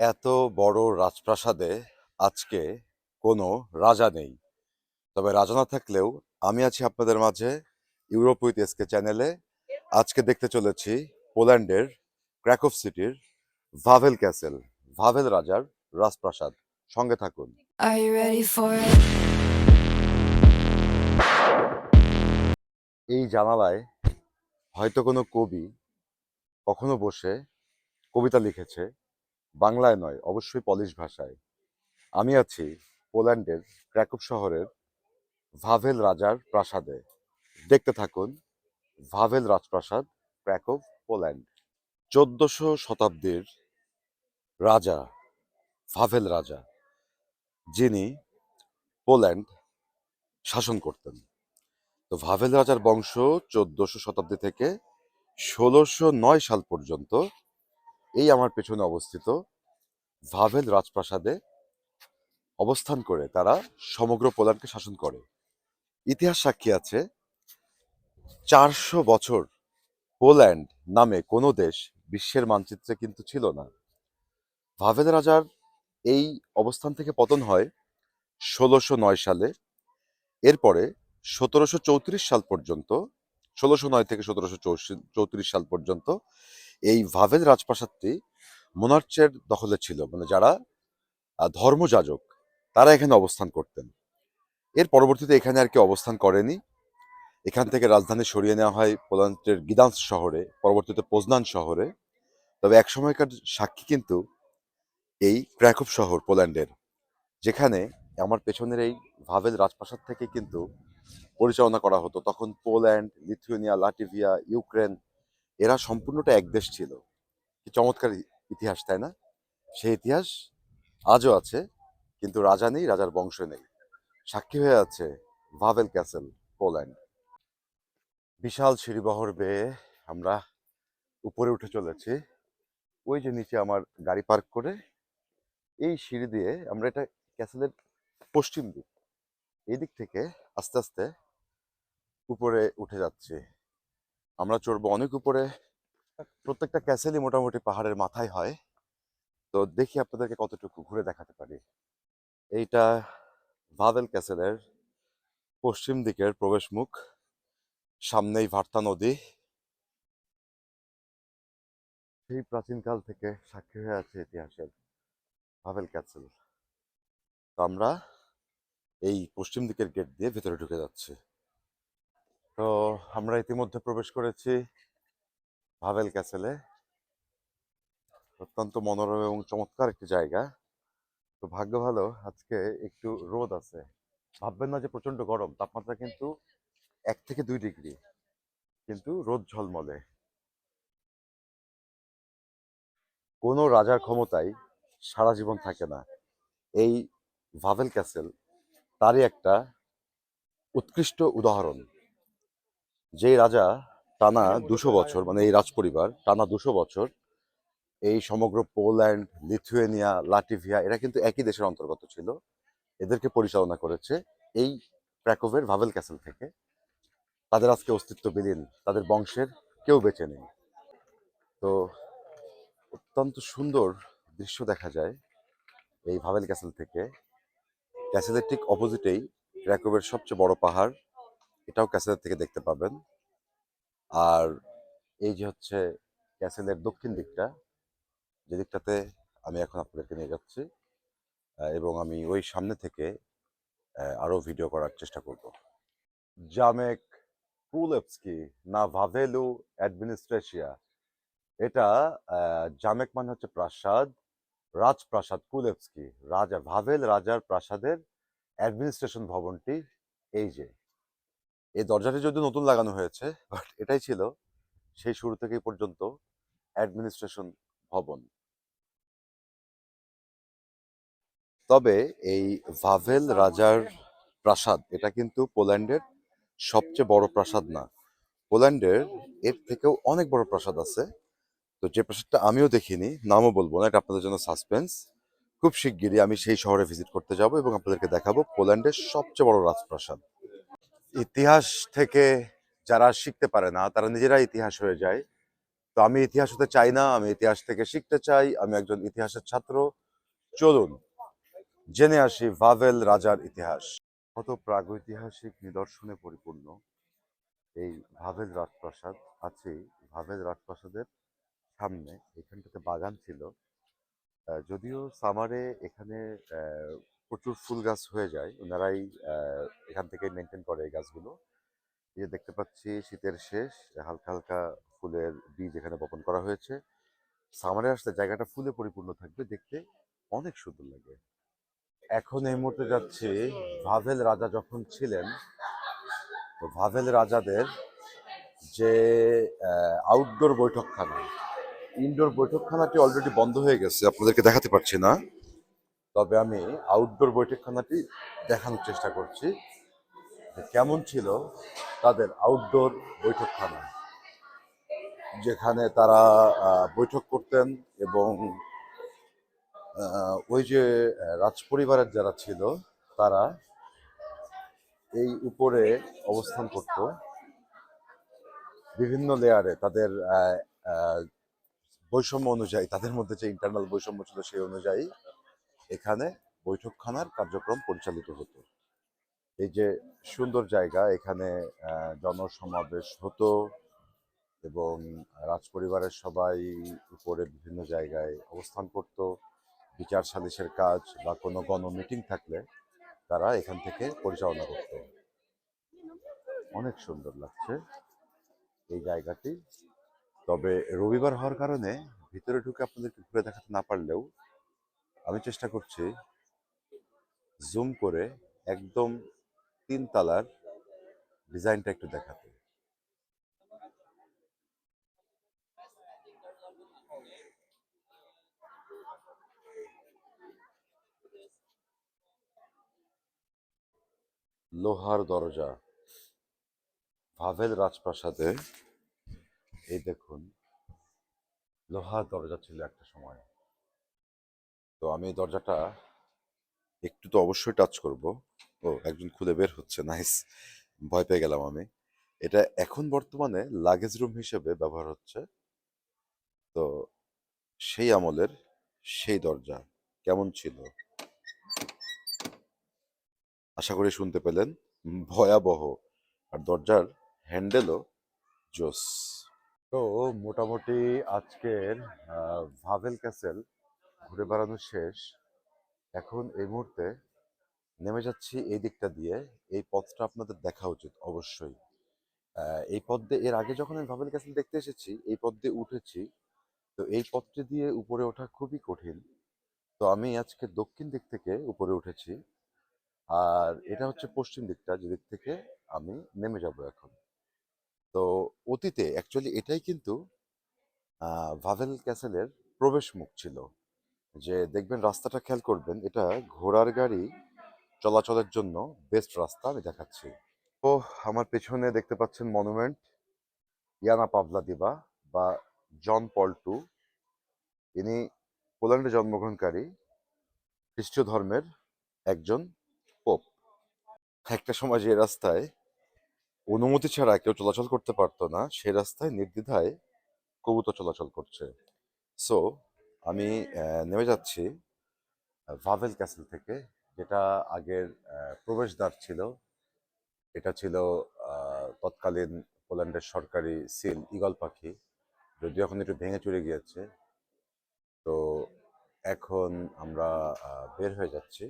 এত বড় রাজপ্রাসাদে আজকে কোনো রাজা নেই। তবে রাজা না থাকলেও আমি আছি আপনাদের মাঝে ইউরোপ উইথ এসকে চ্যানেলে আজকে দেখতে চলেছি পোল্যান্ডের ক্র্যাকফ সিটির ভাভেল ক্যাসেল ভাভেল রাজার রাজপ্রাসাদ। সঙ্গে থাকুন? এই জানালায় হয়তো কোনো কবি কখনো বসে কবিতা লিখেছে। বাংলায় নয়, অবশ্যই পলিশ ভাষায়। আমি আছি পোল্যান্ডের ক্র্যাকপ শহরের ভাভেল রাজার প্রাসাদে। দেখতে থাকুন ভাভেল রাজপ্রাসাদ ক্র্যাকপ পোল্যান্ড। চোদ্দশো শতাব্দীর রাজা, ভাভেল রাজা, যিনি পোল্যান্ড শাসন করতেন। তো ভাভেল রাজার বংশ চোদ্দশো শতাব্দী থেকে ষোলোশো নয় সাল পর্যন্ত এই আমার পেছনে অবস্থিত ভাভেল রাজপ্রাসাদে অবস্থান করে তারা সমগ্র পোল্যান্ডকে শাসন করে। ইতিহাস সাক্ষী আছে, চারশো বছর পোল্যান্ড নামে কোনো দেশ বিশ্বের মানচিত্রে কিন্তু ছিল না। ভাভেল রাজার এই অবস্থান থেকে পতন হয় ষোলোশো নয় সালে। এরপরে সতেরোশো চৌত্রিশ সাল পর্যন্ত, ষোলোশো নয় থেকে সতেরোশো চৌত্রিশ সাল পর্যন্ত এই ভাভেল রাজপ্রাসাদটি মোনার্চের দখলে ছিল মানে যারা ধর্মযাজক, তারা এখানে অবস্থান করতেন। এর পরবর্তীতে এখানে আর কি অবস্থান করেনি। এখান থেকে রাজধানী সরিয়ে নেওয়া হয় পোল্যান্ডের গিদান্স শহরে, পরবর্তীতে পোজনান শহরে। তবে এক সময়কার সাক্ষী কিন্তু এই ক্র্যাকপ শহর পোল্যান্ডের, যেখানে আমার পেছনের এই ভাভেল রাজপ্রাসাদ থেকে কিন্তু পরিচালনা করা হতো। তখন পোল্যান্ড, লিথুয়েনিয়া লাটিভিয়া ইউক্রেন এরা সম্পূর্ণটা এক দেশ ছিল। কি চমৎকার ইতিহাস, তাই না? সেই ইতিহাস আজও আছে, কিন্তু রাজা নেই, রাজার বংশ নেই। সাক্ষী হয়ে আছে ভাভেল ক্যাসেল, পোল্যান্ড। বিশাল সিঁড়িবহর বেয়ে আমরা উপরে উঠে চলেছি। ওই যে নিচে আমার গাড়ি পার্ক করে, এই সিঁড়ি দিয়ে আমরা এটা ক্যাসেলের পশ্চিম দিক। এই দিক থেকে আস্তে আস্তে উপরে উঠে যাচ্ছি। আমরা চড়বো অনেক উপরে। প্রত্যেকটা ক্যাসেলই মোটামুটি পাহাড়ের মাথায় হয়। তো দেখি আপনাদেরকে কতটুকু ঘুরে দেখাতে পারি। এইটা ভাভেল ক্যাসেলের পশ্চিম দিকের প্রবেশ মুখ সামনেই ভার্তা নদী। সেই প্রাচীনকাল থেকে সাক্ষী হয়ে আছে ইতিহাসের ভাভেল ক্যাসেল। তো আমরা এই পশ্চিম দিকের গেট দিয়ে ভেতরে ঢুকে যাচ্ছি। তো আমরা ইতিমধ্যে প্রবেশ করেছি ভাভেল ক্যাসেলে। অত্যন্ত মনোরম এবং চমৎকার একটি জায়গা। তো ভাগ্য ভালো, আজকে একটু রোদ আছে। ভাববেন না যে প্রচণ্ড গরম, তাপমাত্রা কিন্তু এক থেকে দুই ডিগ্রি। কিন্তু রোদ ঝলমলে। কোনো রাজার ক্ষমতায় সারা জীবন থাকে না। এই ভাভেল ক্যাসেল তারই একটা উৎকৃষ্ট উদাহরণ। যেই রাজা টানা দুশো বছর মানে এই রাজপরিবার, টানা দুশো বছর, এই সমগ্র পোল্যান্ড, লিথুয়েনিয়া লাটিভিয়া এরা কিন্তু একই দেশের অন্তর্গত ছিল। এদেরকে পরিচালনা করেছে এই ক্র্যাকোভের ভাভেল ক্যাসেল থেকে। তাদের আজকে অস্তিত্ব বিলীন, তাদের বংশের কেউ বেঁচে নেই। তো অত্যন্ত সুন্দর দৃশ্য দেখা যায় এই ভাভেল ক্যাসেল থেকে। ক্যাসেলের ঠিক অপোজিটেই ক্র্যাকোভের সবচেয়ে বড় পাহাড় এটাও ক্যাসেলের থেকে দেখতে পাবেন। আর এই যে হচ্ছে ক্যাসেলের দক্ষিণ দিকটা, যে দিকটাতে আমি এখন আপনাদেরকে নিয়ে যাচ্ছি এবং আমি ওই সামনে থেকে আরও ভিডিও করার চেষ্টা করব। জামেক কুলেপস্কি না ভাভেলু অ্যাডমিনিস্ট্রেশিয়া। এটা জামেক মানে হচ্ছে প্রাসাদ, রাজপ্রাসাদ কুলেপস্কি রাজা ভাভেল রাজার প্রাসাদের অ্যাডমিনিস্ট্রেশন ভবনটি, এই যে। এই দরজাটি যদিও নতুন লাগানো হয়েছে বাট এটাই ছিল সেই শুরু থেকে পর্যন্ত অ্যাডমিনিস্ট্রেশন ভবন। তবে এই ভাভেল রাজার প্রাসাদ, এটা কিন্তু পোল্যান্ডের সবচেয়ে বড় প্রাসাদ না। পোল্যান্ডের এর থেকেও অনেক বড় প্রাসাদ আছে। তো যে প্রাসাদটা আমিও দেখিনি, নামও বলব না, এটা আপনাদের জন্য সাসপেন্স খুব শিগগিরই আমি সেই শহরে ভিজিট করতে যাব এবং আপনাদেরকে দেখাবো পোল্যান্ডের সবচেয়ে বড় রাজপ্রাসাদ। ইতিহাস থেকে যারা শিখতে পারে না, তারা নিজেরাই ইতিহাস হয়ে যায়। তো আমি ইতিহাস হতে চাই না, আমি ইতিহাস থেকে শিখতে চাই, আমি একজন ইতিহাসের ছাত্র। চলুন, জেনে আসি ভাভেল রাজার ইতিহাস। কত প্রাগৈতিহাসিক নিদর্শনে পরিপূর্ণ এই ভাভেল রাজপ্রাসাদ। আছে ভাভেল রাজপ্রাসাদের সামনে, এখানটাতে বাগান ছিল। যদিও সামারে এখানে প্রচুর ফুল গাছ হয়ে যায়। ওনারাই এখান থেকে মেনটেন করে এই গাছগুলো। এই দেখতে পাচ্ছি, শীতের শেষ, হালকা হালকা ফুলের বীজ এখানে বপন করা হয়েছে। সামারে আসতে জায়গাটা ফুলে পরিপূর্ণ থাকবে, দেখতে অনেক সুন্দর লাগে। এখন এই মুহূর্তে যাচ্ছি ভাভেল রাজা যখন ছিলেন, তো ভাভেল রাজাদের যে আউটডোর বৈঠকখানা ইনডোর বৈঠকখানাটি অলরেডি বন্ধ হয়ে গেছে। আপনাদেরকে দেখাতে পারছি না। তবে আমি আউটডোর বৈঠকখানাটি দেখানোর চেষ্টা করছি কেমন ছিল তাদের আউটডোর বৈঠকখানা, যেখানে তারা বৈঠক করতেন এবং ওই যে রাজপরিবারের যারা ছিল তারা এই উপরে অবস্থান করত। বিভিন্ন লেয়ারে তাদের বৈষম্য অনুযায়ী, তাদের মধ্যে যে ইন্টারনাল বৈষম্য ছিল সেই অনুযায়ী এখানে বৈঠকখানার কার্যক্রম পরিচালিত হতো। এই যে সুন্দর জায়গা, এখানে জনসমাবেশ হতো এবং রাজপরিবারের সবাই উপরে বিভিন্ন জায়গায় অবস্থান করত। বিচার সালিশের কাজ বা কোনো গণ মিটিং থাকলে তারা এখান থেকে পরিচালনা করত। অনেক সুন্দর লাগছে এই জায়গাটি। তবে রবিবার হওয়ার কারণে ভিতরে ঢুকে আপনাদেরকে ঘুরে দেখাতে না পারলেও আমি চেষ্টা করছি জুম করে একদম তিন তালার ডিজাইনটা একটু দেখাতে। লোহার দরজা। ভাভেল রাজপ্রাসাদে, এই দেখুন, লোহার দরজা ছিল একটা সময়। তো আমি দরজাটা একটু তো অবশ্যই টাচ করব। ও, একজন খুলে বের হচ্ছে নাইস ভয় পেয়ে গেলাম আমি। এটা এখন বর্তমানে লাগেজ রুম হিসেবে ব্যবহার হচ্ছে। তো সেই আমলের সেই দরজা, কেমন ছিল? আশা করি শুনতে পেলেন। ভয়াবহ। আর দরজার হ্যান্ডেলও জোস। তো মোটামুটি আজকের ভাভেল ক্যাসেল ঘুরে বেড়ানো শেষ, এখন এই মুহূর্তে নেমে যাচ্ছি এই দিকটা দিয়ে। এই পথটা আপনাদের দেখা উচিত অবশ্যই। এই পথ দিয়ে, এর আগে যখন আমি ভাভেল ক্যাসেল দেখতে এসেছি, এই পথ দিয়ে উঠেছি। তো এই পথটি দিয়ে উপরে ওঠা খুবই কঠিন। তো আমি আজকে দক্ষিণ দিক থেকে উপরে উঠেছি। আর এটা হচ্ছে পশ্চিম দিকটা যেদিক থেকে আমি নেমে যাব এখন। তো অতীতে অ্যাকচুয়ালি এটাই কিন্তু ভাভেল ক্যাসেলের প্রবেশ মুখ ছিল। যে দেখবেন রাস্তাটা খেয়াল করবেন, এটা ঘোড়ার গাড়ি চলাচলের জন্য বেস্ট রাস্তা আমি দেখাচ্ছি। তো আমার পেছনে দেখতে পাচ্ছেন মনুমেন্ট ইয়ানা পাবলা দিবা বা জন পল টু। ইনি পোল্যান্ডে জন্মগ্রহণকারী, খ্রিস্টীয় ধর্মের একজন পোপ একটা সময় যে রাস্তায় অনুমতি ছাড়া কেউ চলাচল করতে পারতো না, সে রাস্তায় নির্দ্বিধায় কবুতর চলাচল করছে। সো আমি নেমে যাচ্ছি ভাভেল ক্যাসেল থেকে। যেটা আগের প্রবেশদ্বার ছিল। এটা ছিল তৎকালীন পোল্যান্ডের সরকারি সিল ঈগল পাখি। যদিও এখন একটু ভেঙে চুরে গিয়েছে। তো এখন আমরা বের হয়ে যাচ্ছি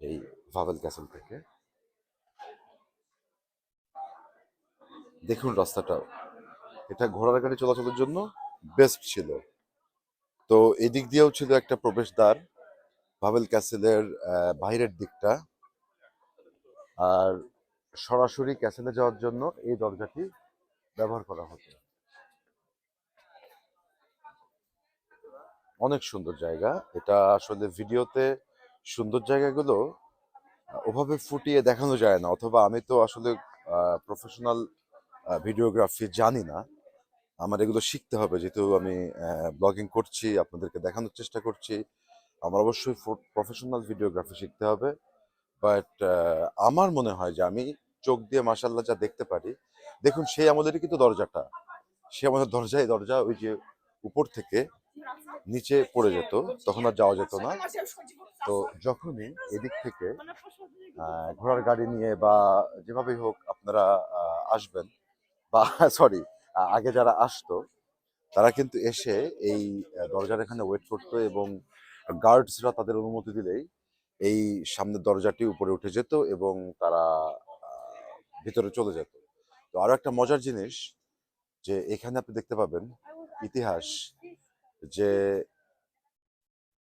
এই ভাভেল ক্যাসেল থেকে। দেখুন রাস্তাটা এটা ঘোড়ার গাড়ি চলাচলের জন্য বেস্ট ছিল। তো এদিক দিয়েও ছিল একটা প্রবেশদ্বার ভাবেল ক্যাসেলের বাইরের দিকটা। আর সরাসরি ক্যাসেলে যাওয়ার জন্য এই দরজাটি ব্যবহার করা হতো। অনেক সুন্দর জায়গা। এটা আসলে ভিডিওতে সুন্দর জায়গাগুলো ওভাবে ফুটিয়ে দেখানো যায় না, অথবা আমি তো আসলে প্রফেশনাল ভিডিওগ্রাফি জানি না। আমার এগুলো শিখতে হবে। যেহেতু আমি ব্লগিং করছি, আপনাদেরকে দেখানোর চেষ্টা করছি, আমার অবশ্যই প্রফেশনাল ভিডিওগ্রাফি শিখতে হবে। বাট আমার মনে হয় যে আমি চোখ দিয়ে মাসাল্লাহ যা দেখতে পারি, দেখুন সেই আমাদেরই কিন্তু দরজাটা। সে আমাদের দরজায় দরজা ওই যে উপর থেকে নিচে পড়ে যেত, তখন আর যাওয়া যেত না। তো যখনই এদিক থেকে ঘোড়ার গাড়ি নিয়ে বা যেভাবেই হোক আপনারা আসবেন বা সরি আগে যারা আসতো, তারা কিন্তু এসে এই দরজার এখানে ওয়েট করতো এবং গার্ডসরা তাদের অনুমতি দিলেই এই সামনের দরজাটি উপরে উঠে যেত এবং তারা ভিতরে চলে যেত। তো আরও একটা মজার জিনিস যে এখানে আপনি দেখতে পাবেন ইতিহাস যে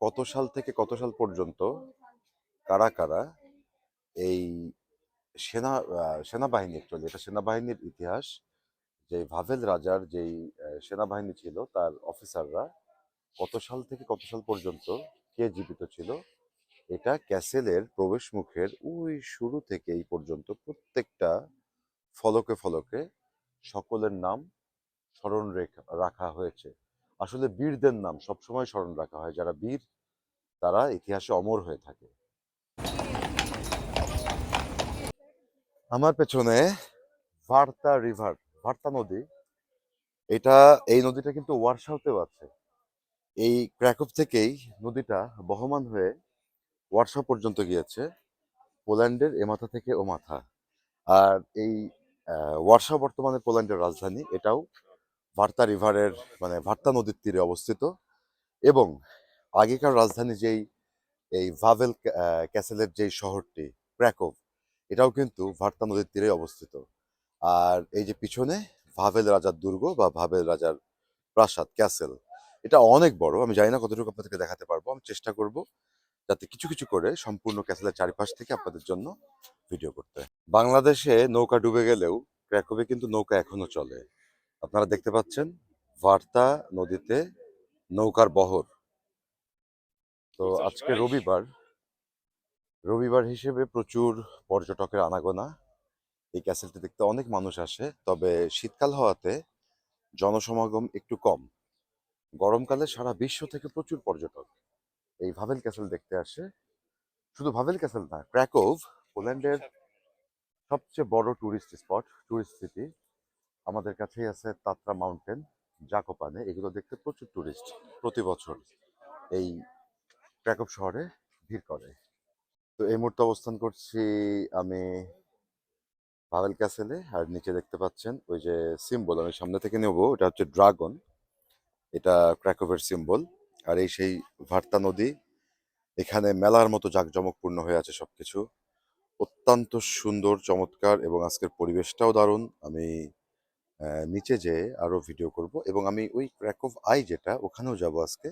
কত সাল থেকে কত সাল পর্যন্ত কারা কারা এই সেনা সেনাবাহিনী অ্যাকচুয়ালি এটা সেনাবাহিনীর ইতিহাস যে ভাভেল রাজার যেই সেনাবাহিনী ছিল, তার অফিসাররা কত সাল থেকে কত সাল পর্যন্ত কে জীবিত ছিল? এটা ক্যাসেলের প্রবেশ মুখের ওই শুরু থেকে এই পর্যন্ত প্রত্যেকটা ফলকে ফলকে সকলের নাম স্মরণ রেখা, রাখা হয়েছে। আসলে বীরদের নাম সবসময় স্মরণ রাখা হয়। যারা বীর, তারা ইতিহাসে অমর হয়ে থাকে। আমার পেছনে ভার্তা রিভার। ভার্তা নদী এটা এই নদীটা কিন্তু ওয়ারসাওতেও আছে। এই ক্র্যাকপ থেকেই নদীটা বহমান হয়ে ওয়ারসাও পর্যন্ত গিয়েছে পোল্যান্ডের এ মাথা থেকে ও মাথা। আর এই আহ, বর্তমানে পোল্যান্ডের রাজধানী এটাও ভার্তা রিভারের মানে ভার্তা নদীর তীরে অবস্থিত। এবং আগেকার রাজধানী যেই এই ভাভেল ক্যাসেলের যেই শহরটি ক্র্যাকোভ এটাও কিন্তু ভার্তা নদীর তীরে অবস্থিত। আর এই যে পিছনে ভাভেল রাজার দুর্গ বা ভাভেল রাজার প্রাসাদ ক্যাসেল এটা অনেক বড়। আমি জানি না কতটুকু আপনাদেরকে দেখাতে পারব। আমি চেষ্টা করব যাতে কিছু কিছু করে সম্পূর্ণ ক্যাসেলের চারিপাশ থেকে আপনাদের জন্য ভিডিও করতে। বাংলাদেশে নৌকা ডুবে গেলেও ক্র্যাকোভে কিন্তু নৌকা এখনও চলে। আপনারা দেখতে পাচ্ছেন ভার্তা নদীতে নৌকার বহর। তো আজকে রবিবার রবিবার হিসেবে প্রচুর পর্যটকের আনাগোনা। এই ক্যাসেলটি দেখতে অনেক মানুষ আসে, তবে শীতকাল হওয়াতে জনসমাগম একটু কম। গরমকালে সারা বিশ্ব থেকে প্রচুর পর্যটক। এই ভাভেল ক্যাসেল দেখতে আসে। শুধু ভাভেল ক্যাসেল না, ক্র্যাকোভ, পোল্যান্ডের সবচেয়ে বড় টুরিস্ট স্পট, টুরিস্ট সিটি আমাদের কাছেই আছে তাত্রা মাউন্টেন, জাকোপানে। এগুলো দেখতে প্রচুর টুরিস্ট প্রতি বছর এই ক্র্যাকোভ শহরে ভিড় করে। তো এই মুহূর্তে অবস্থান করছি আমি পাভেল ক্যাসেলে, আর নিচে দেখতে পাচ্ছেন ওই যে সিম্বল, আমি সামনে থেকে নেব এটা হচ্ছে ড্রাগন। এটা ক্র্যাকোভের সিম্বল, আর এই সেই ভার্তা নদী, এখানে মেলার মতো জাঁকজমকপূর্ণ হয়ে আছে সবকিছু। অত্যন্ত সুন্দর, চমৎকার, এবং আজকের পরিবেশটাও দারুণ। আমি নিচে যেয়ে আরও ভিডিও করব, এবং আমি ওই ক্র্যাকোভ আই যেটা, ওখানেও যাব আজকে।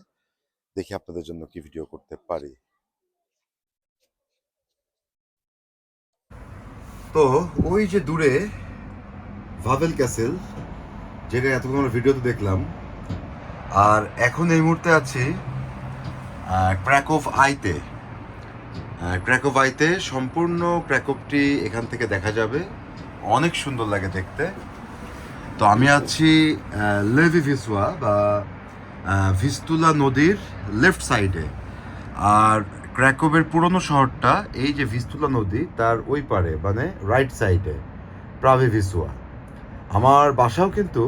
দেখি আপনাদের জন্য কি ভিডিও করতে পারি। তো ওই যে দূরে ভাভেল ক্যাসেল, যেটা এতক্ষণ আমরা ভিডিওতে দেখলাম, আর এখন এই মুহূর্তে আছি ক্র্যাকোভ আইতে ক্র্যাকোভ আইতে সম্পূর্ণ ক্র্যাকোভটি এখান থেকে দেখা যাবে। অনেক সুন্দর লাগে দেখতে। তো আমি আছি লেভি ভিসুয়া বা ভিস্তুলা নদীর লেফট সাইডে আর ক্র্যাকোভের পুরনো শহরটা, এই যে ভিস্তুলা নদী, তার ওই পারে মানে রাইট সাইডে প্রাভে ভিসুয়া আমার বাসাও কিন্তু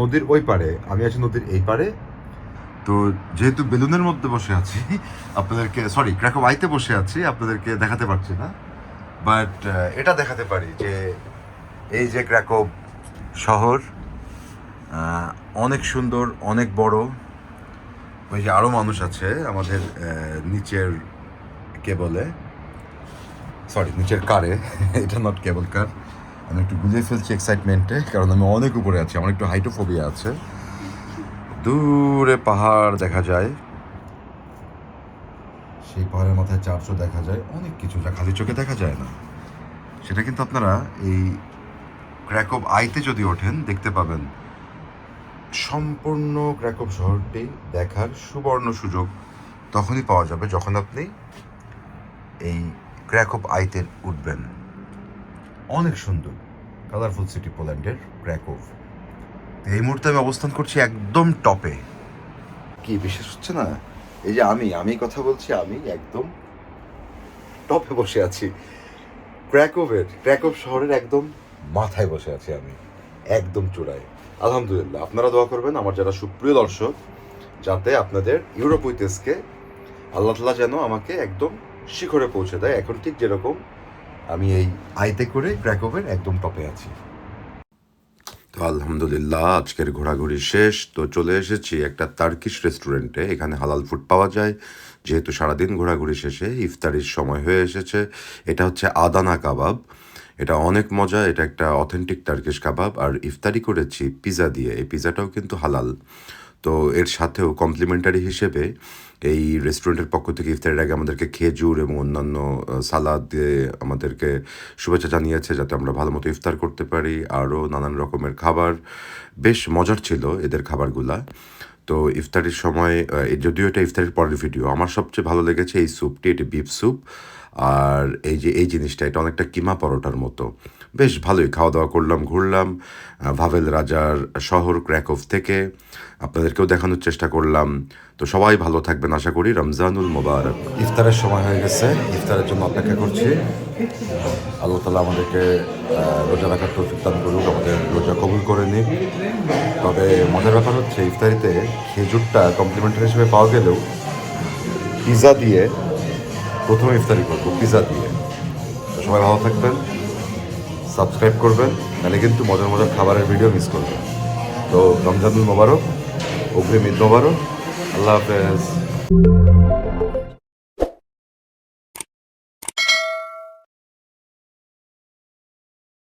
নদীর ওই পারে, আমি আছি নদীর এই পারে। তো যেহেতু বেলুনের মধ্যে বসে আছি, আপনাদেরকে সরি ক্র্যাকো আইতে বসে আছি, আপনাদেরকে দেখাতে পারছি না। বাট এটা দেখাতে পারি যে, এই যে ক্র্যাকো শহর অনেক সুন্দর, অনেক বড়। ওই যে আরও মানুষ আছে, আমাদের নিচের কেবলে। সরি নিচের কারে। এটা নট কেবল কার আমি একটু গুলিয়ে ফেলছি এক্সাইটমেন্টে কারণ আমি অনেক উপরে আছি, আমার একটু হাইটোফোবিয়া আছে। দূরে পাহাড় দেখা যায়। সেই পাহাড়ের মাথায় চারশো দেখা যায়, অনেক কিছু যা খালি চোখে দেখা যায় না। সেটা কিন্তু আপনারা এই ক্র্যাকব আইতে যদি ওঠেন, দেখতে পাবেন। সম্পূর্ণ ক্র্যাকব শহরটি দেখার সুবর্ণ সুযোগ তখনই পাওয়া যাবে যখন আপনি এই ক্র্যাকব আইতে উঠবেন। অনেক সুন্দর, কালারফুল সিটি পোল্যান্ডের ক্র্যাকোভ এই মুহূর্তে আমি অবস্থান করছি একদম টপে। কি বিশেষ হচ্ছে না? এই যে আমি আমি কথা বলছি, আমি একদম টপে বসে আছি। ক্র্যাকোভের ক্র্যাকোভ শহরের একদম মাথায় বসে আছি আমি, একদম চূড়ায়। আলহামদুলিল্লাহ, আপনারা দোয়া করবেন আমার যারা সুপ্রিয় দর্শক, যাতে আপনাদের ইউরোপ উইথেসকে আল্লাহ তালা যেন আমাকে একদম শিখরে পৌঁছে দেয়। এখন ঠিক যেরকম আমি এই আইতে করে ক্র্যাকোভের একদম টপে আছি। তো আলহামদুলিল্লাহ, আজকের ঘোরাঘুরি শেষ। তো চলে এসেছি একটা তার্কিশ রেস্টুরেন্টে এখানে হালাল ফুড পাওয়া যায়। যেহেতু সারাদিন ঘোরাঘুরি শেষে ইফতারির সময় হয়ে এসেছে, এটা হচ্ছে আদানা কাবাব। এটা অনেক মজা, এটা একটা অথেন্টিক টার্কিশ কাবাব আর ইফতারি করেছি পিৎজা দিয়ে। এই পিৎজাটাও কিন্তু হালাল। তো এর সাথেও কমপ্লিমেন্টারি হিসেবে এই রেস্টুরেন্টের পক্ষ থেকে ইফতারের আগে আমাদেরকে খেজুর এবং অন্যান্য সালাদ দিয়ে আমাদেরকে শুভেচ্ছা জানিয়েছে যাতে আমরা ভালো মতো ইফতার করতে পারি, আরও নানান রকমের খাবার। বেশ মজার ছিল এদের খাবারগুলা। তো ইফতারির সময় যদিও এটা ইফতারির পরের ভিডিও আমার সবচেয়ে ভালো লেগেছে এই স্যুপটি এটি বিফ স্যুপ আর এই যে, এই জিনিসটা, এটা অনেকটা কিমা পরোটার মতো। বেশ ভালোই খাওয়া দাওয়া করলাম, ঘুরলাম ভাভেল রাজার শহর ক্র্যাকোভ থেকে। আপনাদেরকেও দেখানোর চেষ্টা করলাম। তো সবাই ভালো থাকবেন, আশা করি রমজানুল মোবারক। ইফতারের সময় হয়ে গেছে, ইফতারের জন্য অপেক্ষা করছি। আল্লাহ তালা আমাদেরকে রোজা রাখার তৌফিক করুক, আমাদের রোজা কবুল করে নিক। তবে মজার ব্যাপার হচ্ছে, ইফতারিতে খেজুরটা কমপ্লিমেন্টারি হিসেবে পাওয়া গেলেও পিৎজা দিয়ে প্রথমে ইফতারি করব পিজা দিয়ে। সবাই ভালো থাকবেন সাবস্ক্রাইব করবেন, নাহলে কিন্তু মজার মজার খাবারের ভিডিও মিস করবেন। তো রমজানুল মোবারক, অগ্রিম ঈদ মোবারক, আল্লাহ হাফেজ।